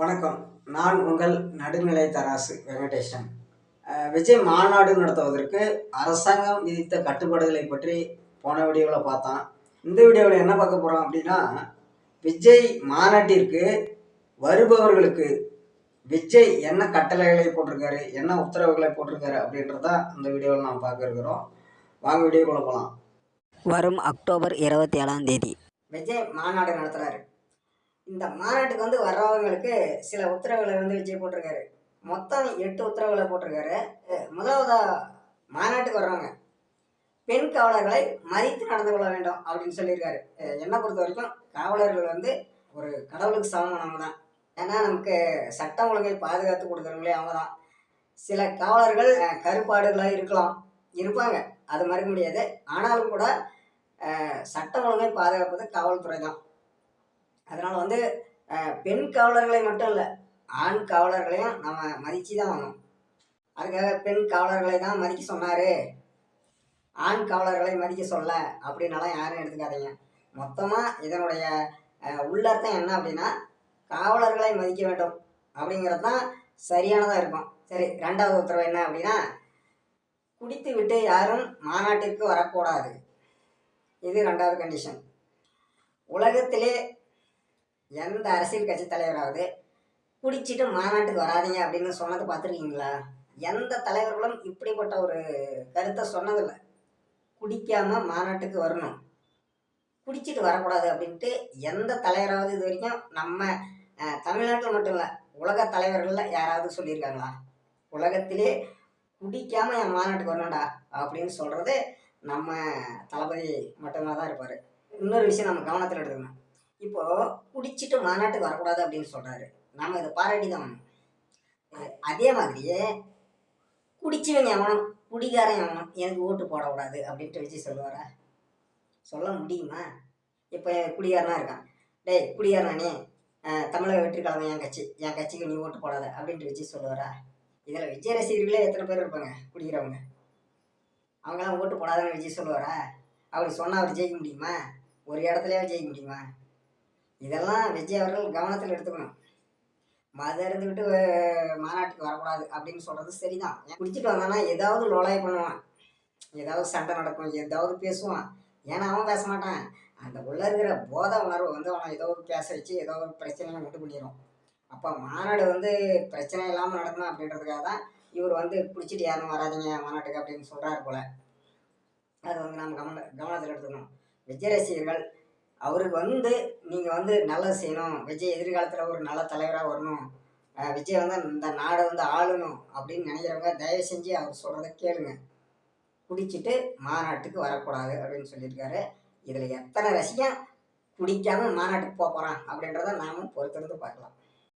வணக்கம். நான் உங்கள் நடுநிலை தராசு வெங்கடேசன். அஹ் விஜய் மாநாடு நடத்துவதற்கு அரசாங்கம் விதித்த கட்டுப்பாடுகளை பற்றி போன வீடியோவில் பார்த்தோம். இந்த வீடியோவில் என்ன பார்க்க போகிறோம் அப்படின்னா விஜய் மாநாட்டிற்கு வருபவர்களுக்கு விஜய் என்ன கட்டளைகளை போட்டிருக்காரு என்ன உத்தரவுகளை போட்டிருக்காரு அப்படின்றத இந்த வீடியோவில் நாம் பார்க்க இருக்கிறோம். வாங்க வீடியோக்குள்ள போகலாம் வரும் அக்டோபர் இருபத்தி ஏழாம் தேதி. விஜய் மாநாடு நடத்துறாரு. இந்த மாநாட்டுக்கு வந்து வர்றவங்களுக்கு சில உத்தரவுகளை வந்து விஜய் போட்டிருக்காரு. மொத்தம் எட்டு உத்தரவுகளை போட்டிருக்காரு. முதலாவதா மாநாட்டுக்கு வர்றவங்க. பெண் காவலர்களை மதித்து நடந்து கொள்ள வேண்டும் அப்படின்னு சொல்லியிருக்காரு. என்னை பொறுத்த வரைக்கும் காவலர்கள் வந்து ஒரு கடவுளுக்கு சமமானவங்க தான் ஏன்னா நமக்கு சட்டம் ஒழுங்கை பாதுகாத்து கொடுக்குறவங்களே அவங்க தான் சில காவலர்கள் கருப்பாடுகளாக இருக்கலாம் இருப்பாங்க. அது மறுக்க முடியாது. ஆனாலும் கூட சட்டம் ஒழுங்கை பாதுகாப்பது காவல்துறை தான் அதனால் வந்து பெண் காவலர்களை மட்டும் இல்லை ஆண் காவலர்களையும் நம்ம மதித்து தான் வாங்கணும் அதுக்காக பெண் காவலர்களை தான் மதிக்க சொன்னார். ஆண் காவலர்களை மதிக்க சொல்ல அப்படின்னாலாம் யாரும் எடுத்துக்காதீங்க. மொத்தமாக இதனுடைய உள்ளர்த்தம் என்ன அப்படின்னா காவலர்களை மதிக்க வேண்டும் அப்படிங்கிறது தான் சரியானதாக இருக்கும். சரி ரெண்டாவது உத்தரவு என்ன அப்படின்னா குடித்து விட்டு யாரும் மாநாட்டிற்கு வரக்கூடாது. இது ரெண்டாவது கண்டிஷன் உலகத்திலே எந்த அரசியல் கட்சி தலைவராவது குடிச்சிட்டு மாநாட்டுக்கு வராதீங்க அப்படின்னு சொன்னது பார்த்துருக்கீங்களா? எந்த தலைவர்களும் இப்படிப்பட்ட ஒரு கருத்தை சொன்னதில்லை. குடிக்காமல் மாநாட்டுக்கு வரணும். குடிச்சிட்டு வரக்கூடாது அப்படின்ட்டு எந்த தலைவராவது இது வரைக்கும் நம்ம தமிழ்நாட்டில் மட்டும் இல்லை உலக தலைவர்களில் யாராவது சொல்லியிருக்காங்களா? உலகத்திலே குடிக்காமல் என் மாநாட்டுக்கு வரணும்டா அப்படின்னு சொல்கிறது நம்ம தளபதி மட்டும்தான் தான் இருப்பார். இன்னொரு விஷயம் நம்ம கவனத்தில் எடுத்துக்கணும். இப்போ குடிச்சிட்டு மாநாட்டுக்கு வரக்கூடாது அப்படின்னு சொல்றாரு. நாம இதை பாராட்டி தான் ஆகணும். அதே மாதிரியே குடிச்சவன் எவனும் குடிகாரன் எவனும் எனக்கு ஓட்டு போடக்கூடாது அப்படின்ட்டு வச்சு சொல்லுவாரா? சொல்ல முடியுமா? இப்போ குடிகாரனா இருக்கான். டேய் குடிகாரனா நீ தமிழக வெற்றி என் கட்சி என் கட்சிக்கு நீ ஓட்டு போடாத அப்படின்ட்டு விஜய் சொல்லுவாரா? இதில் விஜய் ரசிகர்களே எத்தனை பேர் இருப்பாங்க குடிக்கிறவங்க? அவங்களாம் ஓட்டு போடாதன்னு விஜய் சொல்லுவாரா? அப்படி சொன்னால் அவர் ஜெயிக்க முடியுமா? ஒரு இடத்துலயே ஜெயிக்க முடியுமா? இதெல்லாம் விஜய் அவர்கள் கவனத்தில் எடுத்துக்கணும். மது இருந்துக்கிட்டு மாநாட்டுக்கு வரக்கூடாது அப்படின்னு சொல்கிறது சரிதான். ஏன் குடிச்சிட்டு வந்தானா ஏதாவது லோலாய் பண்ணுவான். ஏதாவது சண்டை நடக்கும் ஏதாவது பேசுவான். ஏன்னா அவன் பேச மாட்டான். அந்த உள்ள இருக்கிற போதை உணர்வு வந்து அவனை ஏதோ ஒரு பேச வச்சு ஏதோ ஒரு பிரச்சனையை உண்டு பண்ணிடும் அப்போ மாநாடு வந்து பிரச்சனை இல்லாமல் நடக்கணும் அப்படின்றதுக்காக தான் இவர் வந்து குடிச்சிட்டு யாரும் வராதிங்க மாநாட்டுக்கு அப்படின்னு சொல்கிறாரு போல். அது வந்து நம்ம கவன கவனத்தில் எடுத்துக்கணும். விஜய் ரசிகர்கள் அவருக்கு வந்து நீங்கள் வந்து நல்லது செய்யணும். விஜய் எதிர்காலத்தில் ஒரு நல்ல தலைவராக வரணும். விஜய் வந்து இந்த நாடை வந்து ஆளணும் அப்படின்னு நினைக்கிறவங்க தயவு செஞ்சு அவர் சொல்கிறத கேளுங்க. குடிச்சிட்டு மாநாட்டுக்கு வரக்கூடாது அப்படின்னு சொல்லியிருக்காரு. இதில் எத்தனை ரசிகன் குடிக்காமல் மாநாட்டுக்கு போக போகிறான் அப்படின்றத நாமும் பொறுத்திருந்து பார்க்கலாம்.